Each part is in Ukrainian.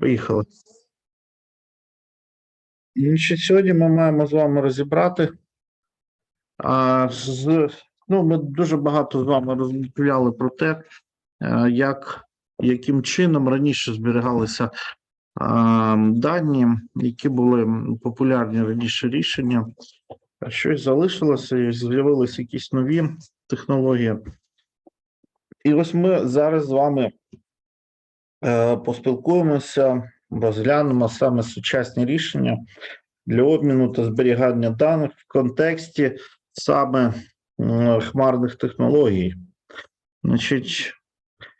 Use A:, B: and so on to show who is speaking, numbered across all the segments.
A: Поїхали. Значить, сьогодні ми маємо з вами розібрати. А, з, ну, ми дуже багато з вами розмовляли про те, е, як, яким чином раніше зберігалися а, дані, які були популярні раніше рішення. Щось залишилося і з'явилися якісь нові технології. І ось ми зараз з вами поспілкуємося, розглянемо саме сучасні рішення для обміну та зберігання даних в контексті саме хмарних технологій. Значить,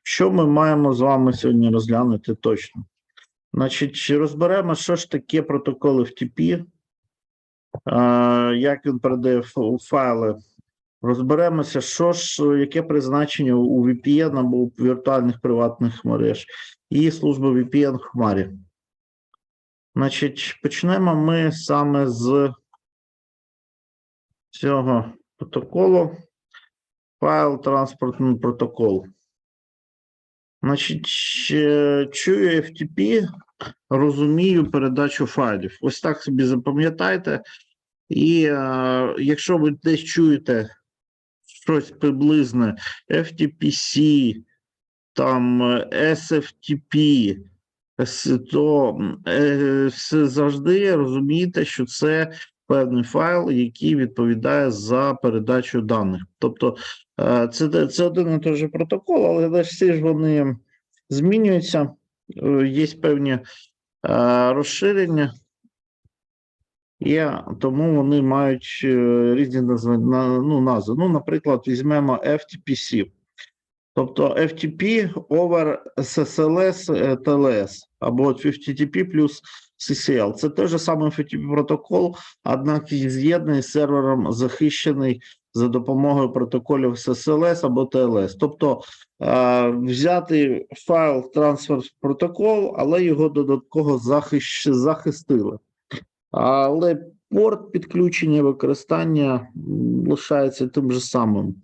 A: що ми маємо з вами сьогодні розглянути точно? Значить, розберемо, що ж таке протоколи FTP, е, як він передає файли Розберемося, що ж, яке призначення у VPN або у віртуальних приватних мереж і служби VPN в Хмарі. Значить, почнемо ми саме з цього протоколу. Файл транспортний протокол. Значить, е, чую FTP, розумію передачу файлів. Ось так собі запам'ятайте. І е, якщо ви десь чуєте щось приблизне FTPC, там е, SFTP, то е, завжди розумієте, що це певний файл, який відповідає за передачу даних. Тобто е, це, це один і той же протокол, але всі ж вони змінюються, є певні розширення. Є, тому вони мають е, різні назви, на, ну, назви. Ну, наприклад, візьмемо FTPC. Тобто FTP over SSLS е, TLS або FTP плюс CCL. Це той же самий FTP протокол, однак з'єднаний з сервером захищений за допомогою протоколів SSLS або TLS. Тобто е, взяти файл трансфер протокол, але його додатково захищ, захистили. Але порт підключення використання лишається тим же самим.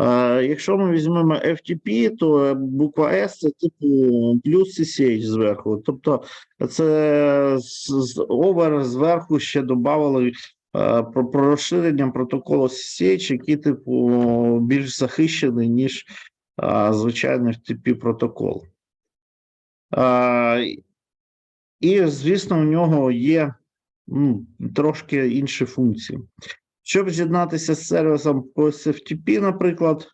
A: Е, Якщо ми візьмемо FTP, то е, буква S це типу плюс CCH зверху. Тобто це з, over зверху ще додавали е, про, про розширення протоколу CCH, який типу більш захищений, ніж звичайний FTP протокол. І, звісно, у нього є ну, трошки інші функції. Щоб з'єднатися з сервісом по SFTP, наприклад,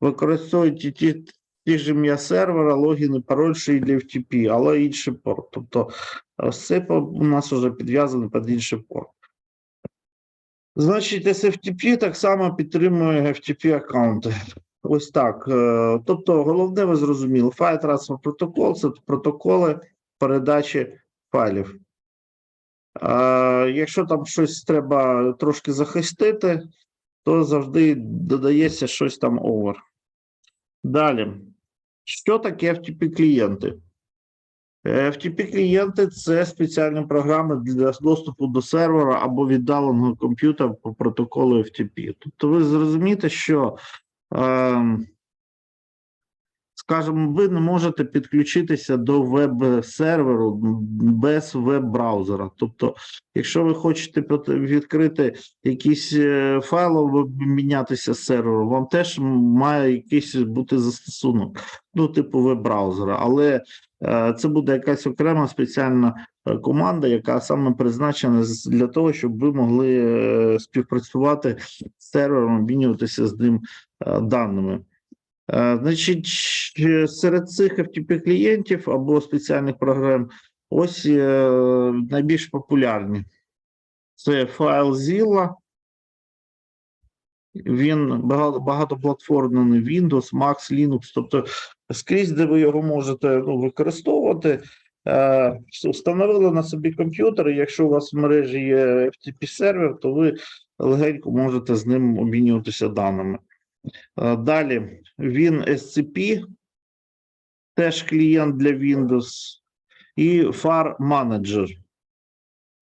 A: використовують ті, ті, ж ім'я сервера, логін і пароль, що і для FTP, але інший порт. Тобто все у нас вже підв'язано під інший порт. Значить, SFTP так само підтримує FTP аккаунти. Ось так. Е, Тобто, головне, ви зрозуміли, файл трансфер протокол це протоколи передачі файлів. Якщо там щось треба трошки захистити, то завжди додається щось там over. Далі. Що таке FTP клієнти? FTP клієнти це спеціальні програми для доступу до сервера або віддаленого комп'ютера по протоколу FTP. Тобто ви зрозумієте, що, е, скажімо, ви не можете підключитися до веб-серверу без веб-браузера. Тобто, якщо ви хочете відкрити якийсь е, файл, мінятися з сервером, вам теж має якийсь бути застосунок, ну, типу веб-браузера. Але е, це буде якась окрема спеціальна е, команда, яка саме призначена для того, щоб ви могли співпрацювати з сервером, обмінюватися з ним даними. Е, Значить, серед цих FTP клієнтів або спеціальних програм ось е, найбільш популярні. Це FileZilla. Він багато, багатоплатформений Windows, Max, Linux, тобто скрізь, де ви його можете ну, використовувати. Е, встановили на собі комп'ютер, і якщо у вас в мережі є FTP сервер, то ви легенько можете з ним обмінюватися даними. Е, Далі він SCP, теж клієнт для Windows, і FAR Manager,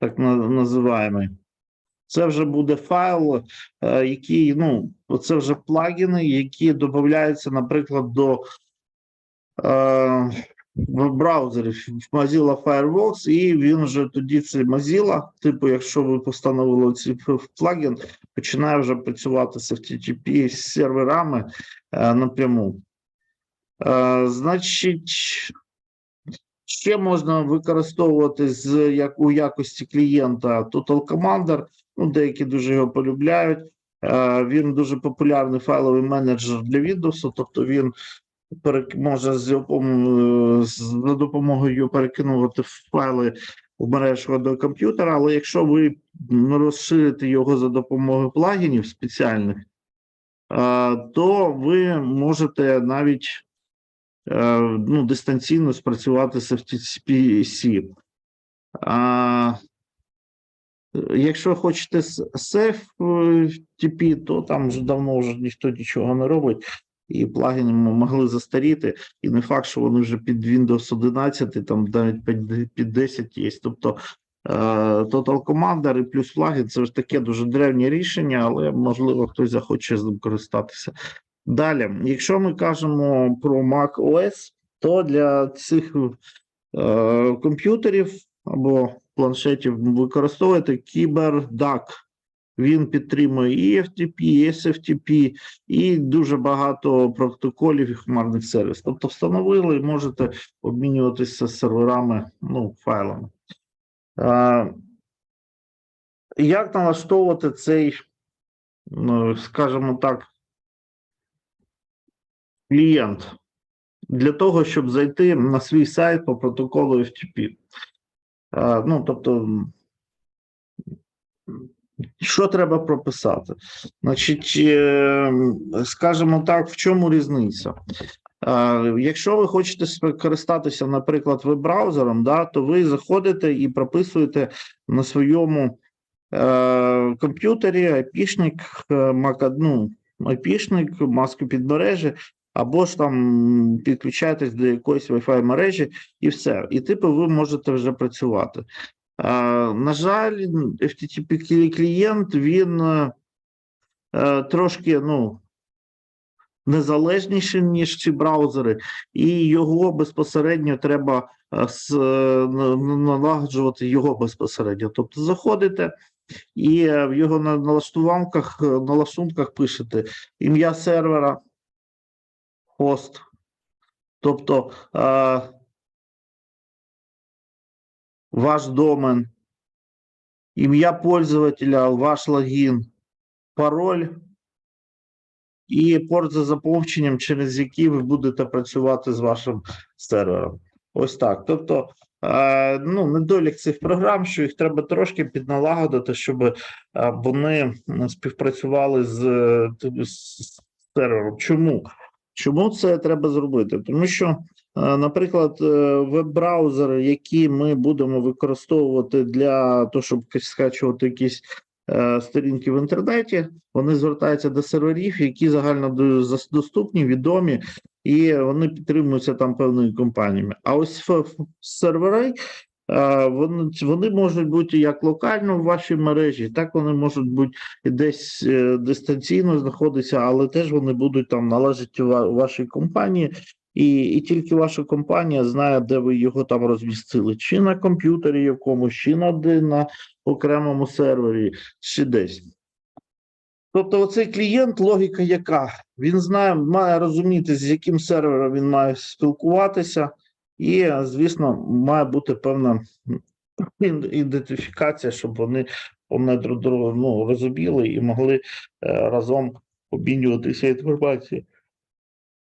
A: так на- називаємо. Це вже буде файл, е, який, ну, це вже плагіни, які додаються, наприклад, до, е, в браузері Mozilla Firefox, і він вже тоді це Mozilla, типу, якщо ви постановили цей плагін, починає вже працювати з FTP з серверами е, напряму. Е, значить, ще можна використовувати з як у якості клієнта Total Commander. Ну, деякі дуже його полюбляють. Е, він дуже популярний файловий менеджер для Windows, тобто він може з з- за допомогою перекинувати файли в мережу до комп'ютера, але якщо ви розширите його за допомогою плагінів спеціальних, е, то ви можете навіть е, ну, дистанційно спрацювати з FTP-C. А, Якщо хочете з FTP, то там вже давно вже ніхто нічого не робить, і плагіни могли застаріти, і не факт, що вони вже під Windows 11, там навіть під, під 10 є. Тобто е, Total Commander і плюс плагін це ж таке дуже древнє рішення, але можливо хтось захоче з ним користатися. Далі, якщо ми кажемо про Mac OS, то для цих е, комп'ютерів або планшетів використовуєте KyberDuck. Він підтримує і FTP, і SFTP, і дуже багато протоколів і хмарних сервісів. Тобто встановили і можете обмінюватися серверами, ну, файлами. Е, як налаштовувати цей, ну, скажімо так, клієнт для того, щоб зайти на свій сайт по протоколу FTP. Е, Ну, тобто, що треба прописати? Значить, е, скажімо так, в чому різниця? Е, Якщо ви хочете скористатися, наприклад, веб-браузером, да, то ви заходите і прописуєте на своєму е, комп'ютері айпішник, е, ну, айпішник, маску підмережі, або ж там підключаєтесь до якоїсь Wi-Fi мережі і все. І типу ви можете вже працювати. На жаль, FTP клієнт він е, е, трошки ну, незалежніший, ніж ці браузери, і його безпосередньо треба е, налагоджувати його безпосередньо. Тобто заходите і в його на налаштуванках, налаштунках пишете ім'я сервера, хост. Тобто ваш домен, ім'я пользователя, ваш логін, пароль і порт за замовченням, через який ви будете працювати з вашим сервером. Ось так. Тобто, е, ну, недолік цих програм, що їх треба трошки підналагодити, щоб е, вони співпрацювали з, е, з сервером. Чому? Чому це треба зробити? Тому що, наприклад, е, веб-браузери, які ми будемо використовувати для того, щоб скачувати якісь е, сторінки в інтернеті, вони звертаються до серверів, які загально доступні, відомі, і вони підтримуються там певними компаніями. А ось сервери. е, Вони, вони можуть бути як локально в вашій мережі, так вони можуть бути десь е, дистанційно знаходитися, але теж вони будуть там належати вашій компанії, і, і тільки ваша компанія знає, де ви його там розмістили, чи на комп'ютері якомусь, чи на, на окремому сервері, чи десь. Тобто, оцей клієнт, логіка яка? Він знає, має розуміти, з яким сервером він має спілкуватися, і, звісно, має бути певна ідентифікація, щоб вони вони друг друга ну, розуміли і могли е, разом обмінюватися інформацією.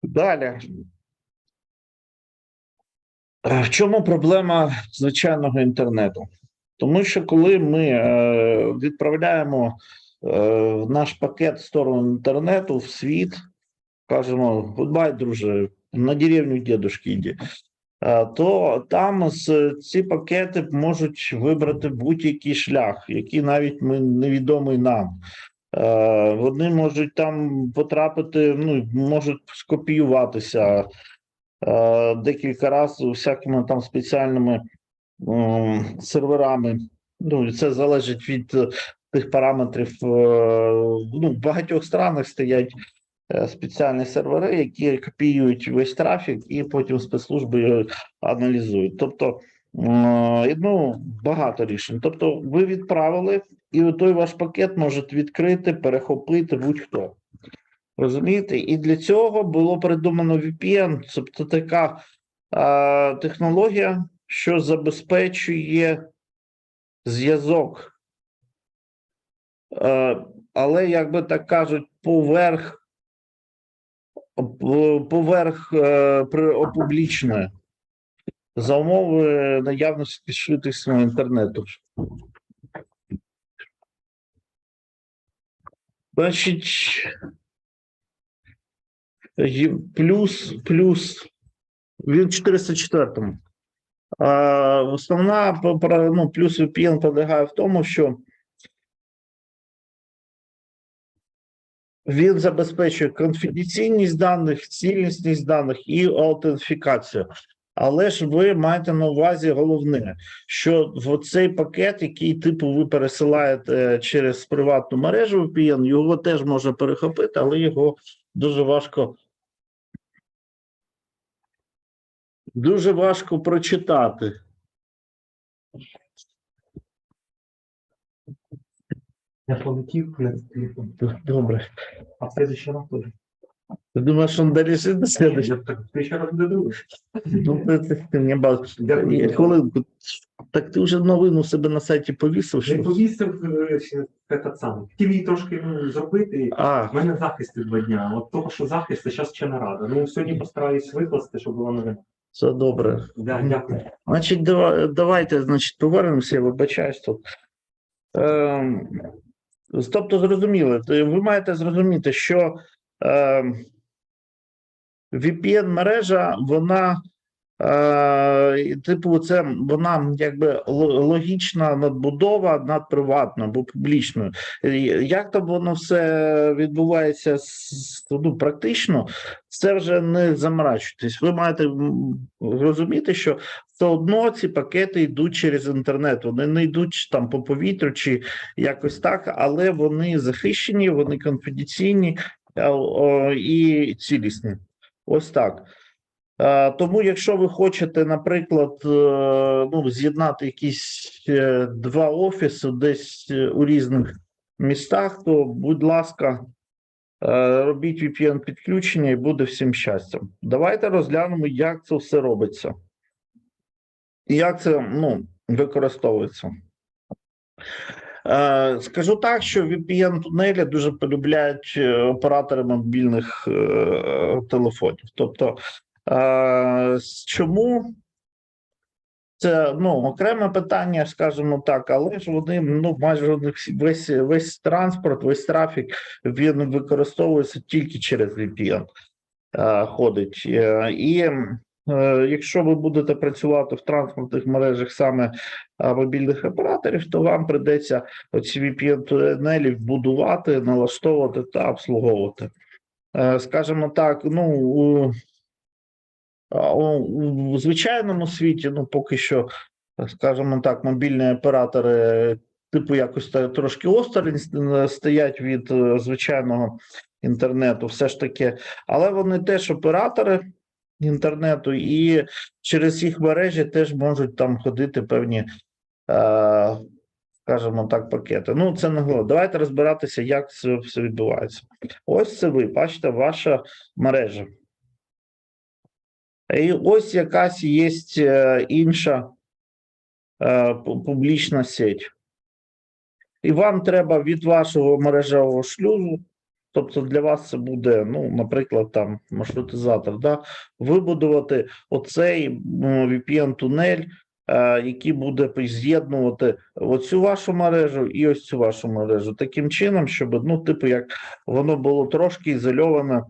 A: Далі. Е, В чому проблема звичайного інтернету? Тому що коли ми е, відправляємо е, наш пакет в сторону інтернету в світ, кажемо, гудбай, друже, на деревню дедушки йди. То там ці пакети можуть вибрати будь-який шлях, який навіть ми невідомий нам. Вони можуть там потрапити, ну можуть скопіюватися декілька разів всякими там спеціальними серверами. Ну, це залежить від е, тих параметрів. е, Ну, в багатьох странах стоять е, спеціальні сервери, які копіюють весь трафік, і потім спецслужби аналізують. Тобто, е, ну, багато рішень. Тобто, ви відправили, і той ваш пакет можуть відкрити, перехопити будь-хто. Розумієте? І для цього було придумано VPN, тобто така е, технологія, що забезпечує зв'язок. Е, але, як би так кажуть, поверх, поверх е, при опублічної за умови наявності швидкісного інтернету. Значить, плюс, плюс він 404-му. Основна по- про- ну, плюс VPN полягає в тому, що він забезпечує конфіденційність даних, цілісність даних і аутентифікацію. Але ж ви маєте на увазі головне, що в цей пакет, який типу ви пересилаєте через приватну мережу VPN, його теж можна перехопити, але його дуже важко. Дуже важко прочитати.
B: Я полетів.
A: Добре.
B: А в следующий раз тоже.
A: Ти думаєш, він далі жити до следующого?
B: Ти ще раз додаю.
A: Ну, ти, ти, ти мені бачиш. Хвилинку. Так ти вже новину у себе на сайті повісив? Що?
B: повісив е, ще этот сам. Хотів її трошки зробити.
A: А,
B: У мене захист два дня. От того, що захист, зараз ще не рада. Ну, сьогодні постараюсь викласти, щоб було новина.
A: Все добре.
B: Да, дякую.
A: Значить, дава- давайте, значить, повернемося, я вибачаюсь тут. Ем, тобто, зрозуміло, ви маєте зрозуміти, що ем, VPN-мережа, вона, е, типу, це вона якби логічна надбудова над приватною або публічною. Е, Як там воно все відбувається ну, практично, це вже не заморачуйтесь. Ви маєте розуміти, що все одно ці пакети йдуть через інтернет. Вони не йдуть там по повітрю чи якось так, але вони захищені, вони конфіденційні і цілісні. Ось так. Е, Тому, якщо ви хочете, наприклад, е, ну, з'єднати якісь е, два офіси десь у різних містах, то, будь ласка, робіть VPN підключення і буде всім щастям. Давайте розглянемо, як це все робиться. І як це ну, використовується. Скажу так, що VPN-тунелі дуже полюбляють оператори мобільних телефонів. Тобто, е, чому це ну, окреме питання, скажімо так, але ж вони ну, майже всі- весь, весь транспорт, весь трафік він використовується тільки через VPN. е, Ходить. Е, І якщо ви будете працювати в транспортних мережах саме мобільних операторів, то вам прийдеться оці VPN-тунелі будувати, налаштовувати та обслуговувати. Е, Скажімо так, ну у, звичайному світі, ну поки що, скажімо так, мобільні оператори типу якось трошки осторонь стоять від е, звичайного інтернету, все ж таки, але вони теж оператори інтернету, і через їх мережі теж можуть там ходити певні, е, скажімо так, пакети. Ну, це не головне. Давайте розбиратися, як це все відбувається. Ось це ви, бачите, ваша мережа. І ось якась є е, інша е, публічна сеть. І вам треба від вашого мережевого шлюзу, тобто для вас це буде, ну, наприклад, там маршрутизатор, да, вибудувати оцей VPN-тунель, е, який буде з'єднувати оцю вашу мережу і ось цю вашу мережу. Таким чином, щоб, ну, типу, як воно було трошки ізольоване.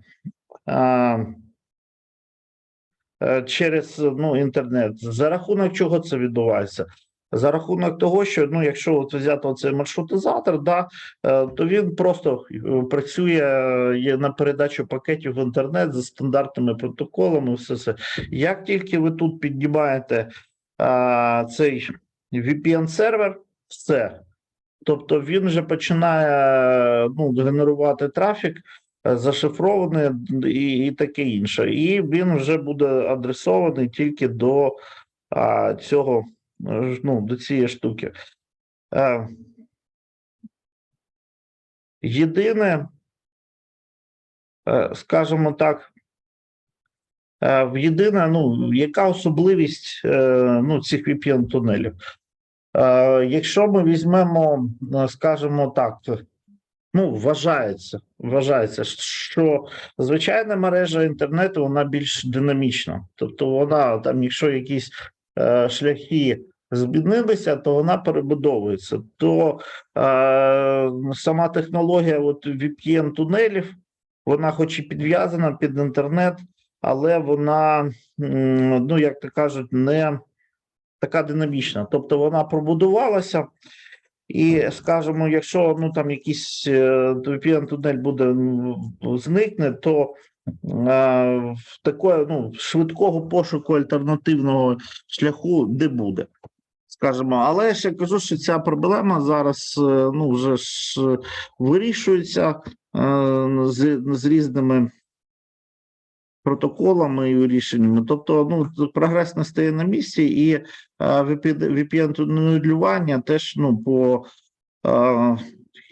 A: Е, е, через ну, інтернет. За рахунок чого це відбувається? За рахунок того, що ну, якщо от взяти оцей маршрутизатор, да, е, то він просто е, працює е, на передачу пакетів в інтернет за стандартними протоколами. Все це. Як тільки ви тут піднімаєте а, цей VPN-сервер, все. Тобто він вже починає ну, генерувати трафік е, зашифрований і, і таке інше. І він вже буде адресований тільки до а, цього, ну, до цієї штуки. Е, єдине, е, скажімо так, е, єдине, ну, яка особливість е, ну, цих VPN-тунелів? Якщо ми візьмемо, скажімо так, ну, вважається, вважається, що звичайна мережа інтернету вона більш динамічна. Тобто, вона там, якщо якісь е, шляхи змінилися, то вона перебудовується. То е, сама технологія от VPN-тунелів, вона хоч і підв'язана під інтернет, але вона, ну як то кажуть, не така динамічна. Тобто вона пробудувалася. І скажімо, якщо ну там якийсь VPN тунель буде зникне, то е, в такої ну швидкого пошуку альтернативного шляху не буде. Скажімо, але я ще кажу, що ця проблема зараз е, ну вже ж е, вирішується е, з, з різними протоколами і рішеннями. Тобто, ну прогрес не стає на місці, і е, VPN-тунелювання теж ну по е,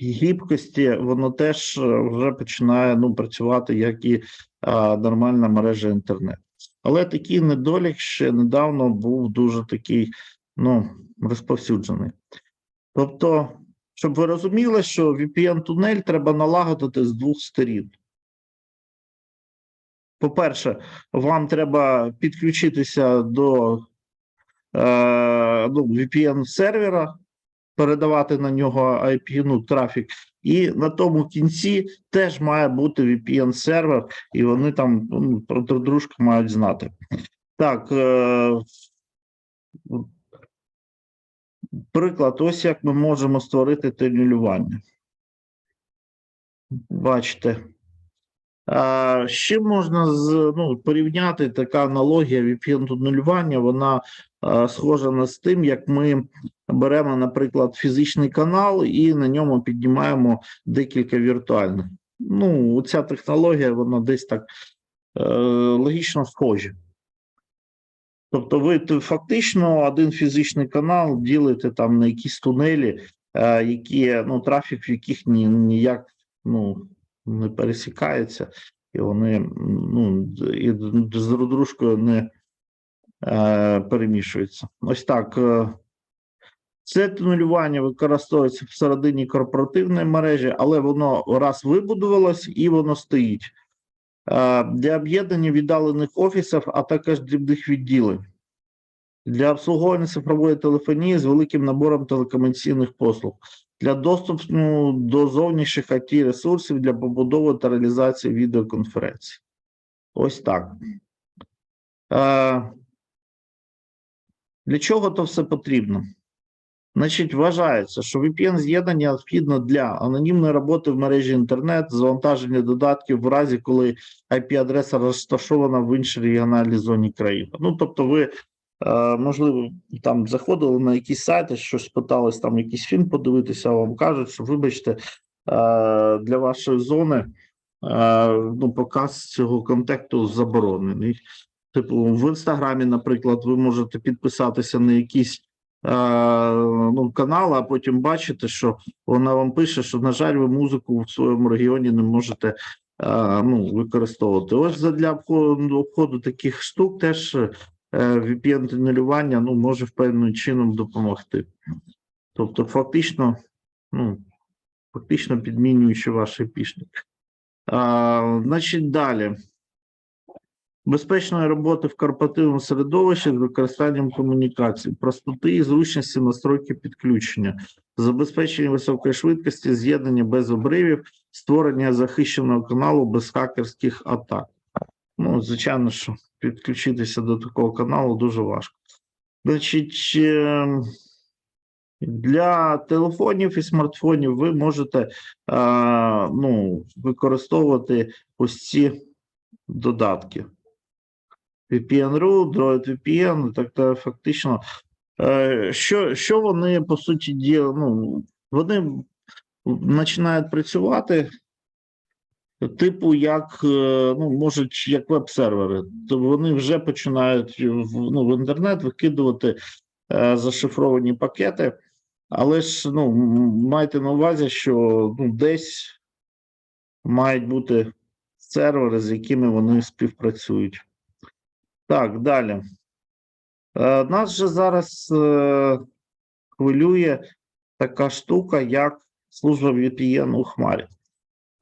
A: гібкості воно теж е, вже починає ну працювати як і е, нормальна мережа інтернет. Але такий недолік ще недавно був дуже такий ну розповсюджений. Тобто, щоб ви розуміли, що VPN-тунель треба налагодити з двох сторін. По-перше, вам треба підключитися до е, ну, VPN-сервера, передавати на нього IP, ну, трафік, і на тому кінці теж має бути VPN-сервер, і вони там ну, про дружку мають знати. Так. Е, приклад, ось як ми можемо створити тунелювання. Бачите. З чим можна з, ну, порівняти така аналогія VPN-тунелювання, вона а, схожа на з тим, як ми беремо, наприклад, фізичний канал і на ньому піднімаємо декілька віртуальних. Ну, ця технологія, вона десь так е, логічно схожа. Тобто, ви фактично один фізичний канал ділите там на якісь тунелі, е, які ну, трафік, в яких ні, ніяк ну, не пересікається, і вони ну, і з дружкою не е, перемішуються. Ось так. е, Це тунелювання використовується всередині корпоративної мережі, але воно раз вибудувалось і воно стоїть. Е, Для об'єднання віддалених офісів, а також дрібних відділень. Для обслуговування цифрової телефонії з великим набором телекомунікаційних послуг. Для доступу ну, до зовнішніх it ресурсів для побудови та реалізації відеоконференцій. Ось так. Для чого то все потрібно? Значить, вважається, що VPN-з'єднання необхідно для анонімної роботи в мережі інтернет, завантаження додатків в разі, коли IP-адреса розташована в іншій регіональній зоні країни. Ну, тобто, ви, можливо, там заходили на якісь сайти, щось питались, там якийсь фільм подивитися, вам кажуть, що, вибачте, е, для вашої зони е, ну, показ цього контенту заборонений. Типу, в інстаграмі, наприклад, ви можете підписатися на якісь е, ну, канал, а потім бачите, що вона вам пише, що, на жаль, ви музику в своєму регіоні не можете е, ну, використовувати. Ось для обходу таких штук теж е, VPN-тунелювання ну, може певним чином допомогти. Тобто, фактично, ну, фактично підмінюючи ваш епішник. А, значить, далі. Безпечної роботи в корпоративному середовищі з використанням комунікацій, простоти і зручності настройки підключення, забезпечення високої швидкості, з'єднання без обривів, створення захищеного каналу без хакерських атак. Ну, звичайно, що підключитися до такого каналу дуже важко. Значить, ем, для телефонів і смартфонів ви можете е, ну, використовувати ось ці додатки. VPN.ru, Droid VPN, так то фактично. Е, що, що вони по суті діли, ну, вони починають працювати типу, як е, ну, можуть як веб-сервери. То вони вже починають в, ну, в інтернет викидувати е, зашифровані пакети. Але ж ну, майте на увазі, що ну, десь мають бути сервери, з якими вони співпрацюють. Так, далі. Е, нас же зараз е, хвилює така штука, як служба VPN у Хмарі.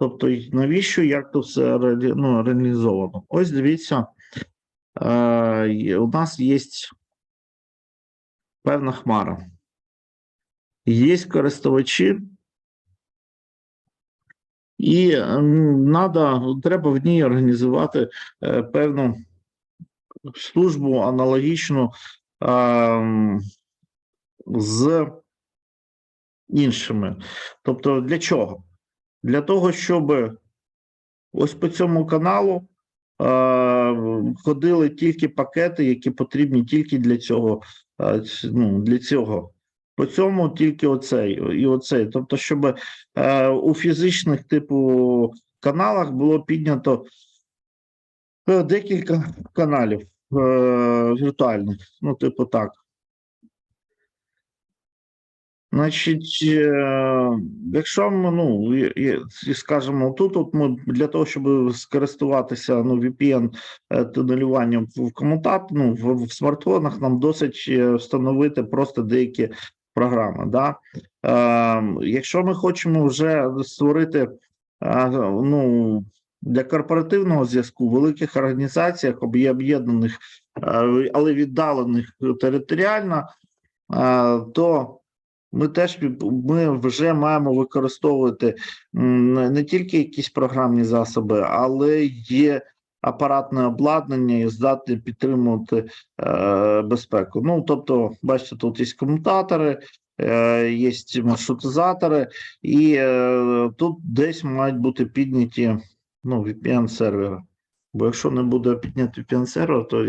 A: Тобто, навіщо, як то все ну, реалізовано? Ось дивіться, е, у нас є певна хмара. Є користувачі, і надо, треба в ній організувати е, певну службу аналогічну ем, з іншими. Тобто, для чого? Для того, щоб ось по цьому каналу е, ходили тільки пакети, які потрібні тільки для цього. е, ну, для цього. По цьому тільки оцей і оцей. Тобто, щоб е, у фізичних типу каналах було піднято е, декілька каналів е, віртуальних. Ну, типу, так. Значить, е, якщо ми, ну, і- скажемо, тут от ми для того, щоб скористуватися ну, VPN е, тунелюванням в комутат, ну, в, в смартфонах, нам досить е, встановити просто деякі програми. Да? Е, якщо ми хочемо вже створити ну, для корпоративного зв'язку в великих організаціях, об'є- об'єднаних, але віддалених територіально, то ми теж ми вже маємо використовувати не- тільки якісь програмні засоби, але є апаратне обладнання і здатне підтримувати е, безпеку. Ну тобто, бачите, тут є комутатори, е, є маршрутизатори, і е, тут десь мають бути підняті ну, VPN-сервери. Бо якщо не буде підняти VPN-сервер, то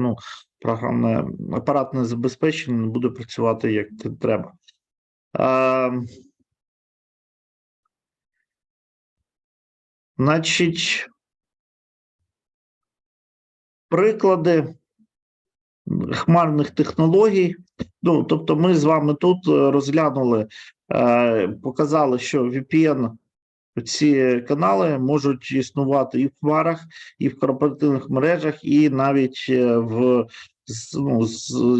A: ну, програмне апаратне забезпечення не буде працювати як треба. А, значить, приклади хмарних технологій. Ну, тобто, ми з вами тут розглянули, е, показали, що VPN ці канали можуть існувати і в хмарах, і в корпоративних мережах, і навіть е, в ну,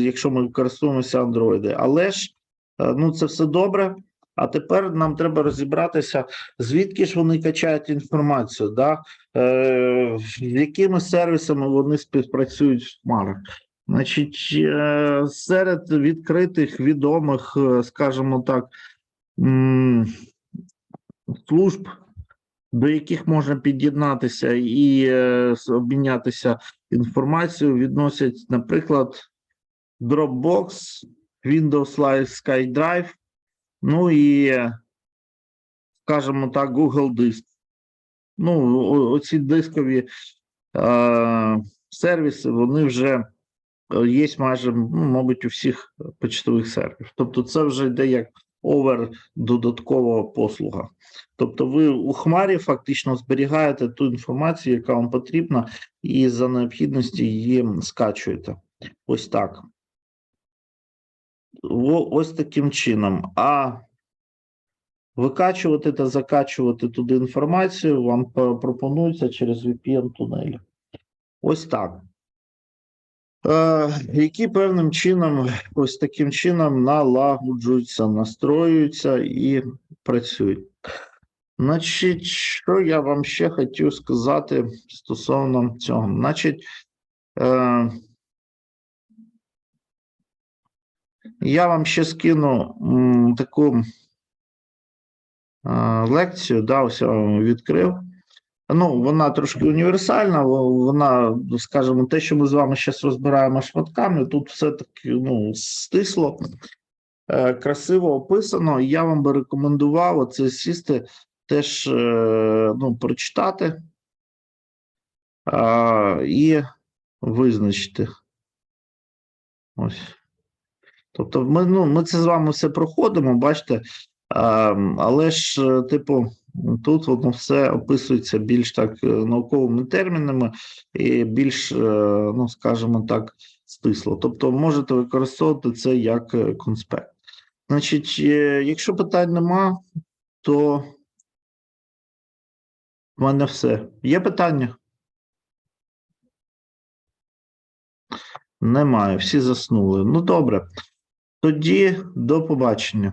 A: якщо ми користуємося Android. Але ж е, ну це все добре. А тепер нам треба розібратися, звідки ж вони качають інформацію, да? е, з якими сервісами вони співпрацюють в хмарах. Значить, е, серед відкритих, відомих, е, скажімо так, служб, до яких можна під'єднатися і е, обмінятися інформацією, відносять, наприклад, Dropbox, Windows Live SkyDrive, ну і, скажімо так, Google Диск. Ну, оці дискові е, сервіси, вони вже е, є майже, ну, мабуть, у всіх почтових серверів. Тобто, це вже йде як овер додаткова послуга. Тобто, ви у хмарі фактично зберігаєте ту інформацію, яка вам потрібна, і за необхідності її скачуєте. Ось так. Ось таким чином. А викачувати та закачувати туди інформацію вам пропонується через VPN-тунелі. Ось так. Які певним чином, ось таким чином налагоджуються, настроюються і працюють. Значить, що я вам ще хотів сказати стосовно цього? Значить, е, я вам ще скину таку е, лекцію, да, ось я вам відкрив. Ну, вона трошки універсальна, вона, скажімо, те, що ми з вами зараз розбираємо шматками, тут все таки ну, стисло, е, красиво описано. Я вам би рекомендував оце сісти, теж е, ну, прочитати і визначити. Ось. Тобто, ми, ну, ми це з вами все проходимо, бачите, але ж, е, типу, Тут воно все описується більш так е, науковими термінами і більш, е, ну скажімо так, стисло. Тобто можете використовувати це як конспект. Значить, якщо питань нема, то в мене все. Є питання? Немає, всі заснули. Ну добре. Тоді до побачення.